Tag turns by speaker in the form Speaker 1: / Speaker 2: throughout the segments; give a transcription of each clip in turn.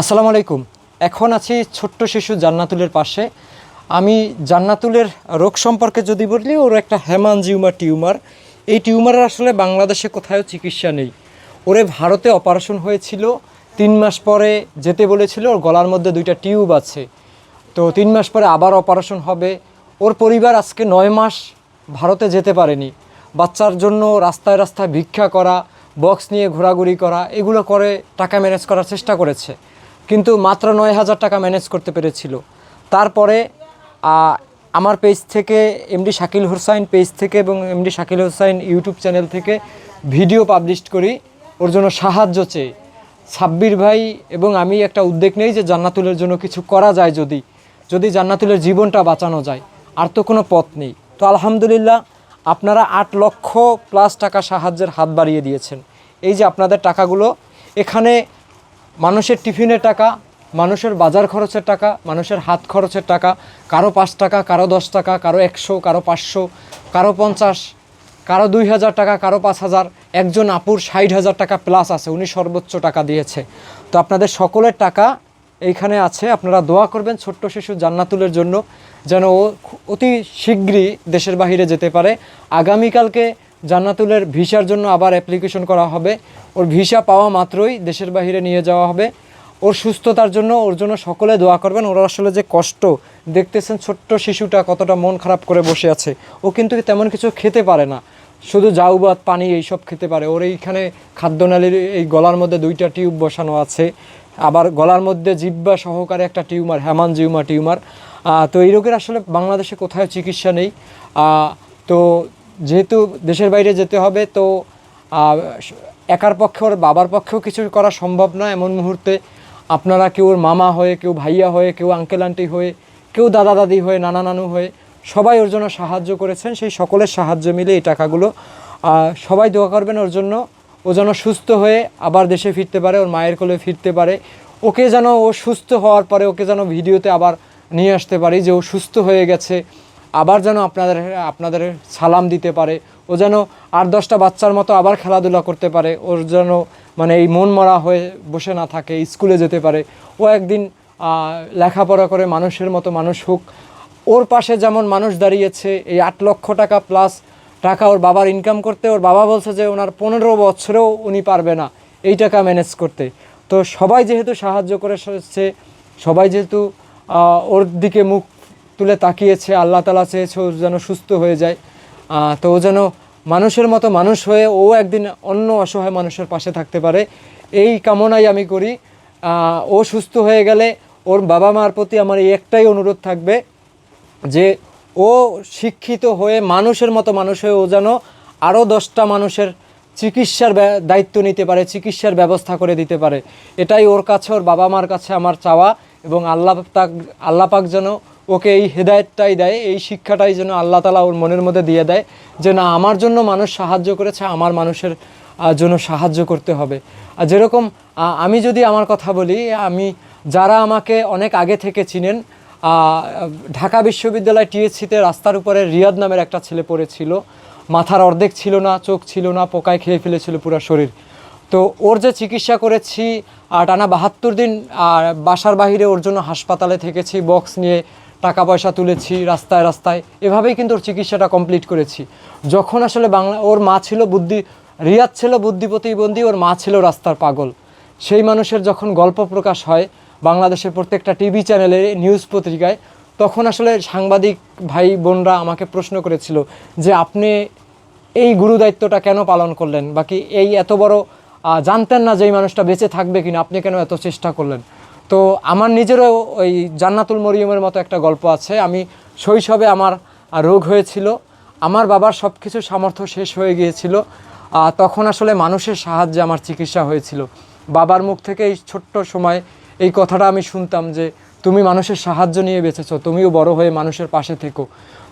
Speaker 1: আসসালামু আলাইকুম। এখন আছি ছোট্ট শিশু জান্নাতুলের পাশে। আমি জান্নাতুলের রোগ সম্পর্কে যদি বলি, ওর একটা হেমানজিউমার টিউমার। এই টিউমারের আসলে বাংলাদেশে কোথাও চিকিৎসা নেই। ওরে ভারতে অপারেশন হয়েছিল। তিন মাস পরে যেতে বলেছিল, ওর গলার মধ্যে দুইটা টিউব আছে। তো তিন মাস পরে আবার অপারেশন হবে। ওর পরিবার আজকে নয় মাস ভারতে যেতে পারেনি। বাচ্চার জন্য রাস্তায় রাস্তায় ভিক্ষা করা, বক্স নিয়ে ঘোরাঘুরি করা, এগুলো করে টাকা ম্যানেজ করার চেষ্টা করেছে। কিন্তু মাত্র নয় হাজার টাকা ম্যানেজ করতে পেরেছিল। তারপরে আমার পেজ থেকে এমডি শাকিল হোসাইন পেজ থেকে এবং MD Shakil Hossain YouTube channel থেকে ভিডিও পাবলিশ করি। ওর জন্য সাহায্য চেয়ে। সাব্বির ভাই এবং আমি একটা উদ্যোগ নেই যে জান্নাতুলের জন্য কিছু করা যায় যদি যদি জান্নাতুলের জীবনটা বাঁচানো যায়। আর তো কোনো পথ নেই। তো আলহামদুলিল্লাহ, আপনারা আট লক্ষ প্লাস টাকা সাহায্যের হাত বাড়িয়ে দিয়েছেন। এই যে আপনাদের টাকাগুলো, এখানে মানুষের টিফিনের টাকা, মানুষের বাজার খরচের টাকা, মানুষের হাত খরচের টাকা, কারও পাঁচ টাকা, কারও দশ টাকা, কারও একশো, কারও পাঁচশো, কারও পঞ্চাশ, কারও দুই হাজার টাকা, কারও পাঁচ হাজার, একজন আপুর ষাট হাজার টাকা প্লাস আছে, উনি সর্বোচ্চ টাকা দিয়েছে। তো আপনাদের সকলের টাকা এইখানে আছে, আপনারা দোয়া করবেন ছোট্ট শিশু জান্নাতুলের জন্য, যেন ও অতি শীঘ্রই দেশের বাইরে যেতে পারে। আগামীকালকে জান্নাতুলের ভিসার জন্য আবার অ্যাপ্লিকেশন করা হবে। ওর ভিসা পাওয়া মাত্রই দেশের বাইরে নিয়ে যাওয়া হবে। ওর সুস্থতার জন্য, ওর জন্য সকলে দোয়া করবেন। ওরা আসলে যে কষ্ট, দেখতেছেন ছোট্ট শিশুটা কতটা মন খারাপ করে বসে আছে। ও কিন্তু তেমন কিছু খেতে পারে না। শুধু জাউবাত পানি এইসব খেতে পারে। ওর এইখানে খাদ্যনালীর এই গলার মধ্যে দুইটা টিউব বসানো আছে। আবার গলার মধ্যে জিব্বা সহকারে একটা টিউমার হ্যামান জিউমা টিউমার। তো এই রোগের আসলে বাংলাদেশে কোথায় চিকিৎসা নেই। তো যেহেতু দেশের বাইরে যেতে হবে, তো একার পক্ষে ওর বাবার পক্ষেও কিছু করা সম্ভব না এমন মুহূর্তে আপনারা কেউ ওর মামা হয়ে, কেউ ভাইয়া হয়ে, কেউ আঙ্কেল, আন্টি হয়ে, কেউ দাদা, দাদি হয়ে, নানা, নানু হয়ে সবাই ওর জন্য সাহায্য করেছেন। সেই সকলের সাহায্য মিলে এই টাকাগুলো সবাই দোয়া করবেন ওর জন্য। ও যেন সুস্থ হয়ে আবার দেশে ফিরতে পারে, ওর মায়ের কোলে ফিরতে পারে। ওকে যেন ও সুস্থ হওয়ার পরে ওকে যেন ভিডিওতে আবার নিয়ে আসতে পারি যে ও সুস্থ হয়ে গেছে। আবার যেন আপনাদের আপনাদের সালাম দিতে পারে। ও যেন আট দশটা বাচ্চার মতো আবার খেলাধুলা করতে পারে। ওর যেন মানে এই মন মরা হয়ে বসে না থাকে স্কুলে যেতে পারে। ও একদিন লেখাপড়া করে মানুষের মতো মানুষ হোক। ওর পাশে যেমন মানুষ দাঁড়িয়েছে, এই আট লক্ষ টাকা প্লাস টাকা ওর বাবার ইনকাম করতে, ওর বাবা বলছে যে ওনার পনেরো বছরেও উনি পারবে না এই টাকা ম্যানেজ করতে। তো সবাই যেহেতু সাহায্য করে সবাই যেহেতু ওর দিকে মুখ তুলে তাকিয়েছে, আল্লাহ তালা চেয়েছে ও যেন সুস্থ হয়ে যায়। তো ও যেন মানুষের মতো মানুষ হয়ে ও একদিন অন্য অসহায় মানুষের পাশে থাকতে পারে। এই কামনাই আমি করি। ও সুস্থ হয়ে গেলে ওর বাবা মার প্রতি আমার এই একটাই অনুরোধ থাকবে যে ও শিক্ষিত হয়ে, মানুষের মতো মানুষ হয়ে ও যেন আরও দশটা মানুষের চিকিৎসার দায়িত্ব নিতে পারে, চিকিৎসার ব্যবস্থা করে দিতে পারে। এটাই ওর কাছে, ওর বাবা মার কাছে আমার চাওয়া। এবং আল্লাহ তাক আল্লাহ পাক যেন ওকে এই হেদায়তটাই দেয়, এই শিক্ষাটাই যেন আল্লাহ তালা ওর মনের মধ্যে দিয়ে দেয় যে না, আমার জন্য মানুষ সাহায্য করেছে, আমার মানুষের জন্য সাহায্য করতে হবে। আর যেরকম আমি যদি আমার কথা বলি, আমি যারা আমাকে অনেক আগে থেকে চিনেন ঢাকা বিশ্ববিদ্যালয় টিএসসিতে রাস্তার উপরে রিয়াদ নামের একটা ছেলে পড়েছিল। মাথার অর্ধেক ছিল না, চোখ ছিল না, পোকায় খেয়ে ফেলেছিল পুরো শরীর। তো ওর যে চিকিৎসা করেছি টানা বাহাত্তর দিন, আর বাসার বাইরে ওর জন্য হাসপাতালে থেকেছি, বক্স নিয়ে টাকা পয়সা তুলেছি, রাস্তায় রাস্তায়। এভাবেই কিন্তু ওর চিকিৎসাটা কমপ্লিট করেছি। যখন আসলে বাংলা, ওর মা ছিল বুদ্ধি, রিয়াদ ছিল বুদ্ধি প্রতিবন্ধী ওর মা ছিল রাস্তার পাগল। সেই মানুষের যখন গল্প প্রকাশ হয় বাংলাদেশের প্রত্যেকটা টিভি চ্যানেলে, নিউজ পত্রিকায়, তখন আসলে সাংবাদিক ভাই বোনরা আমাকে প্রশ্ন করেছিল যে, আপনি এই গুরু দায়িত্বটা কেন পালন করলেন? বাকি এই এত বড় জানতেন না যে এই মানুষটা বেঁচে থাকবে কিনা, আপনি কেন এত চেষ্টা করলেন? তো আমার নিজেরও ওই জান্নাতুল মরিয়মের মতো একটা গল্প আছে। আমি শৈশবে আমার রোগ হয়েছিল। আমার বাবার সব কিছু সামর্থ্য শেষ হয়ে গিয়েছিল। তখন আসলে মানুষের সাহায্যে আমার চিকিৎসা হয়েছিল। বাবার মুখ থেকে এই ছোট্ট সময় এই কথাটা আমি শুনতাম যে, তুমি মানুষের সাহায্য নিয়ে বেঁচেছো, তুমিও বড় হয়ে মানুষের পাশে থেকো।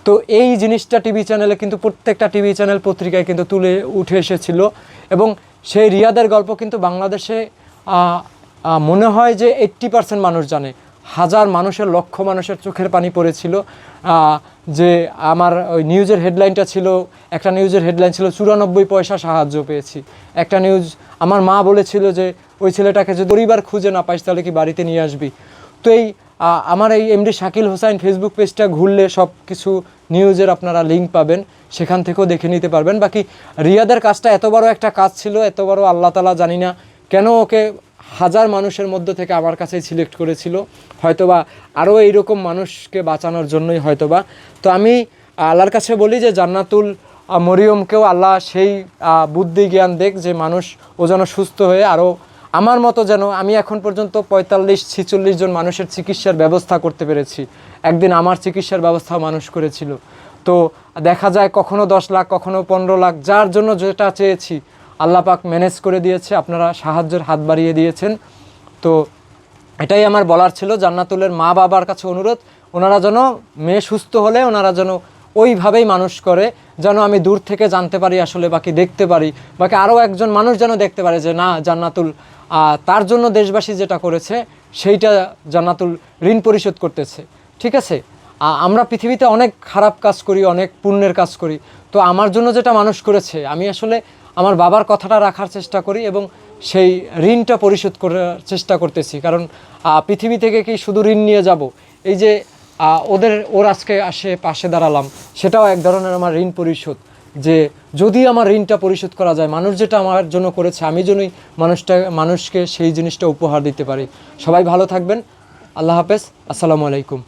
Speaker 1: তো এই জিনিসটা টিভি চ্যানেলে কিন্তু প্রত্যেকটা টিভি চ্যানেল পত্রিকায় কিন্তু তুলে উঠে এসেছিল। এবং সেই রিয়াদের গল্প কিন্তু বাংলাদেশে মনে হয় যে এইট্টি পার্সেন্ট মানুষ জানে। হাজার মানুষের, লক্ষ মানুষের চোখের পানি পড়েছিল। যে আমার ওই নিউজের হেডলাইনটা ছিল, একটা নিউজের হেডলাইন ছিল, চুরানব্বই পয়সা সাহায্য পেয়েছি। একটা নিউজ, আমার মা বলেছিল যে, ওই ছেলেটাকে যদি পরিবার খুঁজে না পাইস, তাহলে কি বাড়িতে নিয়ে আসবি? তো এই আমার এই এমডি শাকিল হোসাইন ফেসবুক পেজটা ঘুরলে সব কিছু নিউজের আপনারা লিঙ্ক পাবেন। সেখান থেকেও দেখে নিতে পারবেন। বাকি রিয়াদের কাজটা এত বড় একটা কাজ ছিল, এত বড় আল্লাহ তালা জানি না কেন ওকে হাজার মানুষের মধ্যে থেকে আমার কাছেই সিলেক্ট করেছিল। হয়তোবা আরও এইরকম মানুষকে বাঁচানোর জন্যই হয়তোবা। তো আমি আল্লাহর কাছে বলি যে জান্নাতুল মরিয়মকেও আল্লাহ সেই বুদ্ধি জ্ঞান দেখ যে মানুষ ও যেন সুস্থ হয়ে আরও আমার মতো যেন আমি এখন পর্যন্ত পঁয়তাল্লিশ, ছিচল্লিশ জন মানুষের চিকিৎসার ব্যবস্থা করতে পেরেছি। একদিন আমার চিকিৎসার ব্যবস্থা মানুষ করেছিল। তো দেখা যায় কখনো দশ লাখ, কখনো পনেরো লাখ, যার জন্য যেটা চেয়েছি, আল্লাহ পাক ম্যানেজ করে দিয়েছে, আপনারা সাহায্যের হাত বাড়িয়ে দিয়েছেন। তো এটাই আমার বলার ছিল, জান্নাতুলের মা বাবার কাছে অনুরোধ, ওনারা যেন মেয়ে সুস্থ হলে ওনারা যেন ওইভাবেই মানুষ করে, যেন আমি দূর থেকে জানতে পারি আসলে বাকি দেখতে পারি বাকি আরও একজন মানুষ যেন দেখতে পারে যে, না, জান্নাতুল তার জন্য দেশবাসী যেটা করেছে, সেইটা জান্নাতুল ঋণ পরিশোধ করতেছে। ঠিক আছে? আমরা পৃথিবীতে অনেক খারাপ কাজ করি, অনেক পুণ্যের কাজ করি। তো আমার জন্য যেটা মানুষ করেছে, আমি আসলে আমার বাবার কথাটা রাখার চেষ্টা করি এবং সেই ঋণটা পরিশোধ করার চেষ্টা করতেছি। কারণ পৃথিবী থেকে কি শুধু ঋণ নিয়ে যাব? এই যে ওদের, ওর আজকে আসে পাশে দাঁড়ালাম, সেটাও এক ধরনের আমার ঋণ পরিশোধ। যে যদি আমার ঋণটা পরিশোধ করা যায়, মানুষ যেটা আমার জন্য করেছে, আমি জন্যই মানুষটা, মানুষকে সেই জিনিসটা উপহার দিতে পারি। সবাই ভালো থাকবেন। আল্লাহ হাফেজ। আসসালামু আলাইকুম।